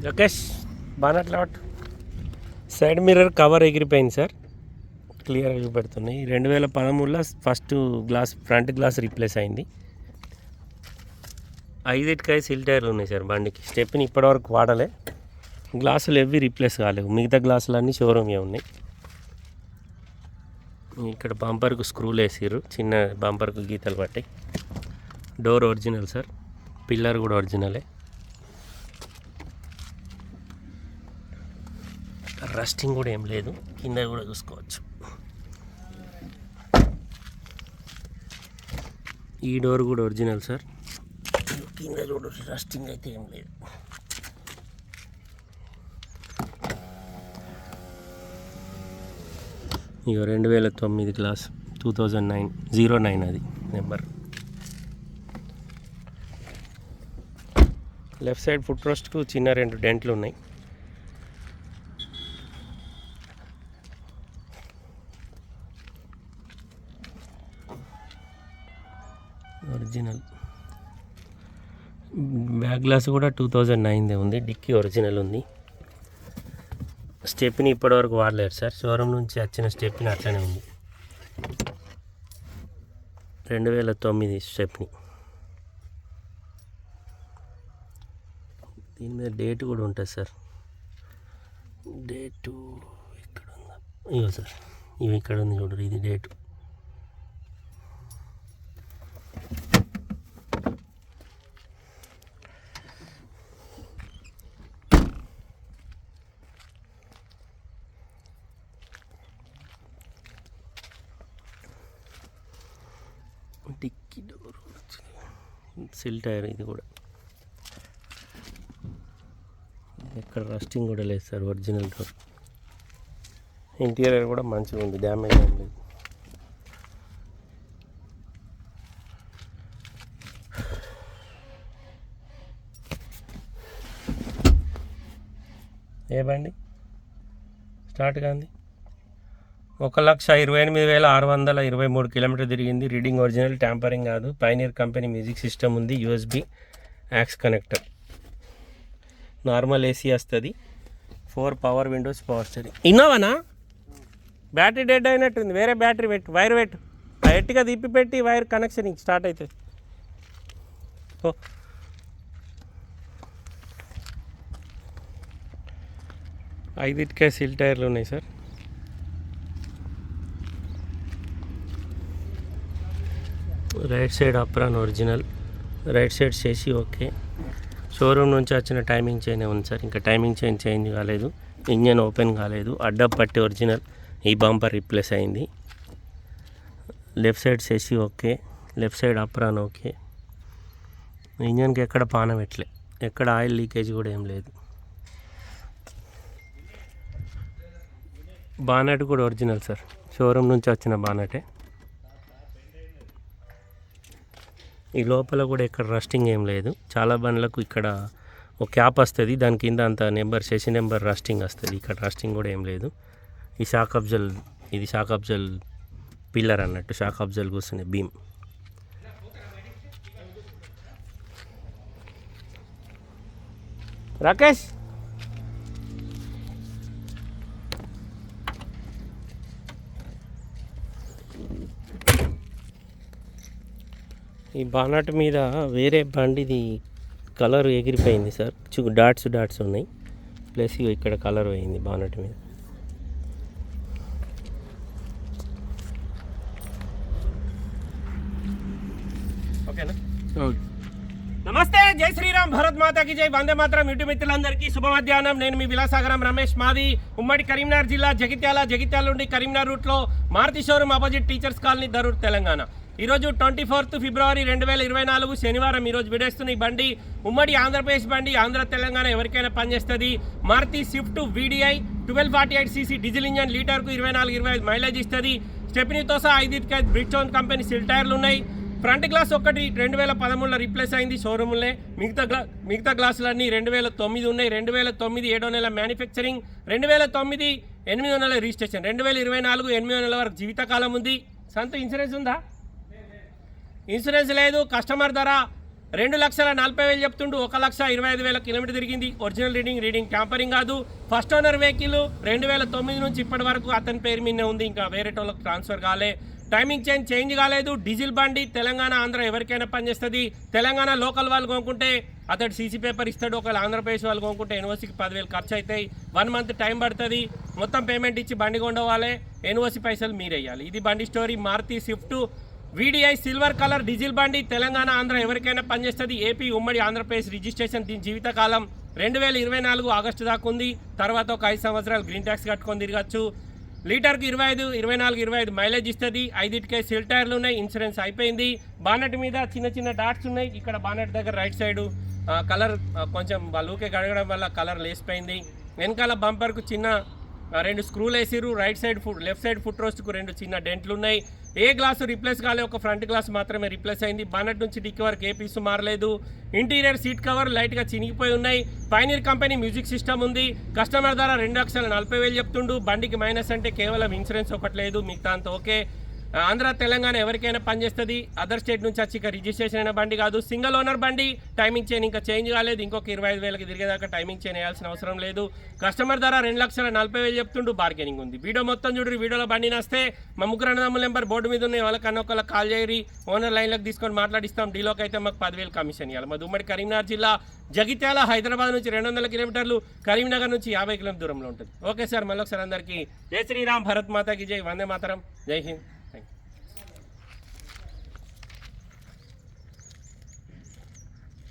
జకేష్ బాగా side mirror cover ఎగిరిపోయింది sir క్లియర్గా చూపెడుతున్నాయి. రెండు వేల పదమూడులో first glass front glass replace అయింది. ఐదుకాయ సిల్ టైర్లు ఉన్నాయి సార్ బండికి. స్టెప్ని ఇప్పటివరకు వాడలే. గ్లాసులు ఎవ్వి రీప్లేస్ కాలేవు. మిగతా గ్లాసులు అన్నీ ఉన్నాయి. ఇక్కడ బంపర్కు స్క్రూలు వేసారు చిన్న బంపర్కు గీతలు పట్టాయి. డోర్ ఒరిజినల్ సార్ పిల్లర్ కూడా ఒరిజినలే రస్టింగ్ కూడా ఏం లేదు. కింద కూడా చూసుకోవచ్చు. ఈ డోర్ కూడా ఒరిజినల్ సార్. కింద కూడా రస్టింగ్ అయితే ఏం లేదు. ఇక రెండు వేల తొమ్మిది glass two thousand nine zero nine అది నెంబర్. లెఫ్ట్ సైడ్ ఫుట్ రోస్ట్కు చిన్న రెండు డెంట్లు ఉన్నాయి. ఒరిజినల్. బ్యాక్ గ్లాస్ కూడా టూ థౌజండ్ నైన్దే ఉంది. డిక్కీ ఒరిజినల్ ఉంది. స్టెప్ని ఇప్పటివరకు వాడలేరు సార్. షోరూమ్ నుంచి వచ్చిన స్టెప్ని అట్లనే ఉంది. రెండు వేల తొమ్మిది స్టెప్ని. దీని మీద డేట్ కూడా ఉంటుంది సార్. డేటు ఇక్కడ ఉందా ఇవో సార్. ఇవి ఇక్కడ ఉంది చూడరు ఇది date dickey door sill tyre ఇది కూడా. ఎక్కడ రస్టింగ్ కూడా లేదు సార్ ఒరిజినల్ డోర్ ఇంటీరియర్ కూడా మంచిగా ఉంది డ్యామేజ్ ఏం లేదు. ఏ బండి? స్టార్ట్ కాంది? ఒక లక్ష ఇరవై ఎనిమిది వేల ఆరు వందల ఇరవై మూడు కిలోమీటర్ తిరిగింది. రీడింగ్ ఒరిజినల్ ట్యాంపరింగ్ కాదు. పైనీర్ కంపెనీ మ్యూజిక్ సిస్టమ్ ఉంది. USB aux connector normal AC వస్తుంది. Four power windows power steering ఇన్నోవానా? Battery dead అయినట్టుంది. వేరే బ్యాటరీ పెట్టు. వైర్ పెట్టు. ఎట్టిగా తిప్పి పెట్టి వైర్ కనెక్షన్ స్టార్ట్ అవుతుంది ఓ ఐదిటికే సిల్ టైర్లు ఉన్నాయి sir right side apron original. Right side చేసి ఓకే. షోరూమ్ నుంచి వచ్చిన టైమింగ్ చైన్ ఉంది సార్? ఇంకా టైమింగ్ చైన్ చేంజ్ కాలేదు. ఇంజన్ ఓపెన్ కాలేదు. అడ్డప్ పట్టి ఒరిజినల్. ఈ బంపర్ రిప్లేస్ అయింది. లెఫ్ట్ సైడ్ చేసి okay. Left side apron okay. ఇంజన్కి ఎక్కడ పాన పెట్టలే ఎక్కడ ఆయిల్ లీకేజ్ కూడా ఏం లేదు. బానెట్ కూడా ఒరిజినల్ సార్. షోరూమ్ నుంచి వచ్చిన బానెటే. ఈ లోపల కూడా ఇక్కడ రస్టింగ్ ఏం లేదు. చాలా బండ్లకు ఇక్కడ ఒక క్యాప్ వస్తుంది. దాని కింద అంత నెంబర్ సెషన్ నెంబర్ రస్టింగ్ వస్తుంది. ఇక్కడ రస్టింగ్ కూడా ఏం లేదు. ఈ షాక్ అబ్జల్ ఇది షాక్ అబ్జల్ పిల్లర్ అన్నట్టు షాక్ అబ్జల్ కూర్చునే భీమ్ రాకేష్! ఈ బానట్ మీద వేరే బండిది కలర్ ఎగిరిపోయింది సార్. చూ డాట్స్ డాట్స్ ఉన్నాయి. ప్లస్ ఇక్కడ కలర్ పోయింది బానట్ మీద. ఓకేనా? నమస్తే జై శ్రీరామ్ భరత్ మాతాకి జై. వందే మాత్రం యూట్యూబ్ మిత్రులందరికీ శుభ మధ్యాహ్నం నేను మీ విలాసాగరం రమేష్ మాది. ఉమ్మడి కరీంనగర్ జిల్లా జగిత్యాల జగిత్యాల నుండి కరీంనగర్ రూట్లో Maruti showroom opposite teachers colony Darur Telangana. ఈరోజు ట్వంటీ ఫోర్త్ ఫిబ్రవరి రెండు వేల ఇరవై నాలుగు శనివారం ఈరోజు విడేస్తున్న ఈ బండి. ఉమ్మడి ఆంధ్రప్రదేశ్ బండి ఆంధ్ర తెలంగాణ ఎవరికైనా పనిచేస్తుంది. Maruti Swift VDI twelve forty eight CC diesel engine లీటర్కు ఇరవై నాలుగు ఇరవై ఐదు మైలేజ్ ఇస్తుంది. స్టెపినీతో సహా ఐదు బ్రిడ్స్టోన్ కంపెనీ సిల్ టైర్లు ఉన్నాయి. ఫ్రంట్ గ్లాస్ ఒకటి రెండు వేల పదమూడులో రీప్లేస్ అయింది షోరూమ్లే మిగతా గ్లా మిగతా గ్లాసులన్నీ రెండు వేల తొమ్మిది ఉన్నాయి. రెండు వేల తొమ్మిది ఏడో నెల మ్యానుఫ్యాక్చరింగ్ రెండు వేల తొమ్మిది ఎనిమిదో నెల రిజిస్ట్రేషన్ రెండు వేల ఇరవై నాలుగు ఎనిమిదో నెల వరకు జీవితకాలం ఉంది. సంత ఇన్సూరెన్స్ ఉందా? ఇన్సూరెన్స్ లేదు కస్టమర్ ధర రెండు లక్షల నలభై వేలు చెప్తుండు ఒక లక్ష ఇరవై ఐదు వేల కిలోమీటర్ తిరిగింది. ఒరిజినల్ రీడింగ్ రీడింగ్ ట్యాంపరింగ్ కాదు. ఫస్ట్ ఓనర్ వెహికల్ రెండు వేల తొమ్మిది నుంచి ఇప్పటి వరకు అతని పేరు మీదనే ఉంది ఇంకా వేరే వాళ్ళకి ట్రాన్స్ఫర్ కాలే. టైమింగ్ చేంజ్ చేంజ్ కాలేదు. డీజిల్ బండి తెలంగాణ ఆంధ్ర ఎవరికైనా పనిచేస్తుంది తెలంగాణ లోకల్ వాళ్ళు కొనుక్కుంటే అతడు సీసీ పేపర్ ఇస్తాడు ఒకవేళ ఆంధ్రప్రదేశ్ వాళ్ళు కొనుక్కుంటే యూనివర్సిటీకి పదివేలు ఖర్చు అవుతాయి వన్ మంత్ టైం పడుతుంది. మొత్తం పేమెంట్ ఇచ్చి బండి కొండవాలే యూనివర్సిటీ పైసలు మీరు వేయాలి ఇది బండి story Maruti Swift VDI silver colour diesel బండి తెలంగాణ ఆంధ్ర ఎవరికైనా పనిచేస్తుంది? ఏపీ ఉమ్మడి ఆంధ్రప్రదేశ్ రిజిస్ట్రేషన్ దీని జీవితకాలం రెండు వేల ఇరవై నాలుగు ఆగస్టు దాకా ఉంది. తర్వాత ఒక ఐదు సంవత్సరాలు గ్రీన్ ట్యాక్స్ కట్టుకొని తిరగచ్చు. లీటర్కి ఇరవై ఐదు ఇరవై నాలుగు ఇరవై ఐదు మైలేజ్ ఇస్తుంది. ఐదింటికే సిల్ టైర్లు ఉన్నాయి ఇన్సూరెన్స్ అయిపోయింది. బానెట్ మీద చిన్న చిన్న డాట్స్ ఉన్నాయి. ఇక్కడ బానెట్ దగ్గర రైట్ సైడు కలర్ కొంచెం వాళ్ళు ఊకే వల్ల కలర్ లేసిపోయింది. వెనకాల బంపర్కు చిన్న రెండు స్క్రూలు వేసిర్రు. Right side foot left side foot రోస్ట్కు రెండు చిన్న డెంట్లు ఉన్నాయి. ఏ గ్లాసు రిప్లేస్ కాలే ఒక ఫ్రంట్ గ్లాస్ మాత్రమే రిప్లేస్ అయింది. బానట్ నుంచి డిక్కి వరకు ఏ పీసు మారలేదు. ఇంటీరియర్ సీట్ కవర్ లైట్గా చినిగిపోయి ఉన్నాయి. పైనీర్ కంపెనీ మ్యూజిక్ సిస్టమ్ ఉంది. కస్టమర్ ధర రెండు లక్షల నలభై వేలు చెప్తుండు. బండికి మైనస్ అంటే కేవలం ఇన్సూరెన్స్ ఒకటి లేదు. మిగతా అంత ఓకే. ఆంధ్ర తెలంగాణ ఎవరికైనా పనిచేస్తుంది అదర్ స్టేట్ నుంచి వచ్చి ఇక రిజిస్ట్రేషన్ అయిన బండి కాదు సింగిల్ ఓనర్ బండి. టైమింగ్ చైన్ ఇంకా చేంజ్ కాలేదు. ఇంకొక ఇరవై ఐదు వేలకి తిరిగేదాకా టైమింగ్ చైన్ వేయాల్సిన అవసరం లేదు. కస్టమర్ ధర రెండు లక్షల నలభై వేలు చెప్తుండు బార్గెనింగ్ ఉంది. వీడియో మొత్తం చూడు వీడియోలో బండి నస్తే. మా ముగ్గురు అన్నదమ్ముల నెంబర్ బోర్డు మీద ఉన్నాయి. వాళ్ళకన్నా ఒకళ్ళకి కాల్ చేయరి. ఓనర్ లైన్లోకి తీసుకొని మాట్లాడిస్తాం. డీలోకి అయితే మాకు పదివేలు కమిషన్ ఇవ్వాలి మా ఉమ్మడి కరీంనగర్ జిల్లా. జగిత్యాల హైదరాబాద్ నుంచి రెండు వందల కిలోమీటర్లు. కరీంనగర్ నుంచి యాభై కిలోమీటర్ దూరంలో ఉంటుంది. ఓకే సార్ మళ్ళీ ఒకసారి అందరికీ జై శ్రీరామ్. భరత్ మాతాకి జై. వందే మాతరం. జై హింద్.